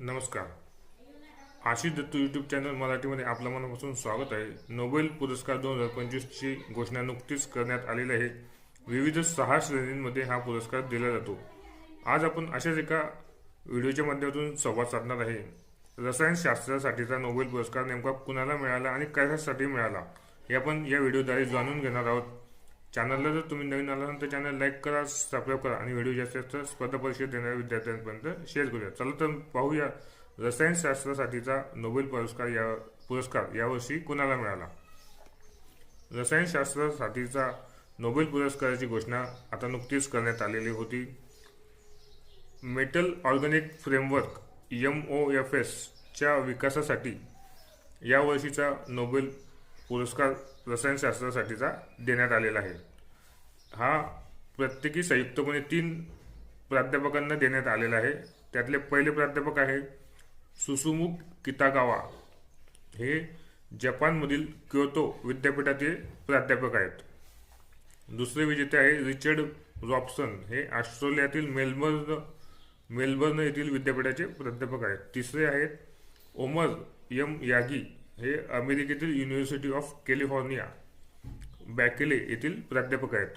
नमस्कार. Ashish Dattu YouTube channel मराठीमध्ये आपलं मनापासून स्वागत आहे. नोबेल पुरस्कार दोन हजार पंचवीसची घोषणा नुकतीच करण्यात आलेली आहे. विविध सहा श्रेणींमध्ये हा पुरस्कार दिला जातो. आज आपण अशाच एका व्हिडिओच्या माध्यमातून संवाद साधणार आहे. रसायनशास्त्रासाठीचा नोबेल पुरस्कार नेमका कुणाला मिळाला आणि कशासाठी मिळाला हे आपण या व्हिडिओद्वारे जाणून घेणार आहोत. चॅनलला जर तुम्ही नवीन आला तर चॅनल लाईक करा सबस्क्राईब करा आणि व्हिडिओ जास्तीत जास्त स्पर्धा परीक्षा देणाऱ्या विद्यार्थ्यांपर्यंत शेअर करूया. चला तर पाहूया रसायनशास्त्रासाठीचा नोबेल पुरस्कार या पुरस्कार यावर्षी कुणाला मिळाला? रसायनशास्त्रासाठीचा नोबेल पुरस्काराची घोषणा आता नुकतीच करण्यात आलेली होती. Metal organic framework M O F एसच्या विकासासाठी यावर्षीचा नोबेल पुरस्कार रसायनशास्त्रासाठीचा देण्यात आलेला आहे. हा प्रत्येकी संयुक्तपणे तीन प्राध्यापकांना देण्यात आलेला आहे. त्यातले पहिले प्राध्यापक आहे सुसुमुख कितागावा. हे जपानमधील क्योतो विद्यापीठाचे प्राध्यापक आहेत. दुसरे विजेते आहे रिचर्ड रॉबसन. हे ऑस्ट्रेलियातील मेलबर्न मेलबर्न येथील विद्यापीठाचे प्राध्यापक आहेत. तिसरे आहेत ओमर यम यागी. हे अमेरिकेतील युनिव्हर्सिटी ऑफ कॅलिफोर्निया बॅकेले येथील प्राध्यापक आहेत.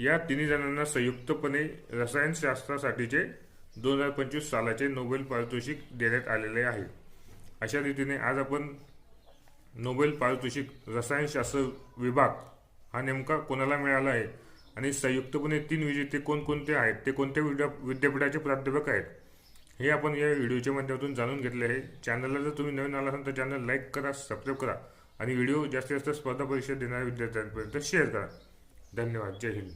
या तिन्ही जणांना संयुक्तपणे रसायनशास्त्रासाठीचे दोन हजार पंचवीस सालाचे नोबेल पारितोषिक देण्यात आलेले आहे. अशा रीतीने आज आपण नोबेल पारितोषिक रसायनशास्त्र विभाग हा नेमका कोणाला मिळाला आहे? आणि संयुक्तपणे तीन विजेते कोणकोणते आहेत? ते कोणत्या विद्या विद्यापीठाचे प्राध्यापक आहेत? हे आपण या व्हिडिओच्या माध्यमातून जाणून घेतले आहे. चॅनलला जर तुम्ही नवीन आला असाल तर चॅनल लाईक करा सबस्क्राईब करा आणि व्हिडिओ जास्तीत जास्त स्पर्धा परीक्षा देणाऱ्या विद्यार्थ्यांपर्यंत शेअर करा. धन्यवाद. जय हिंद.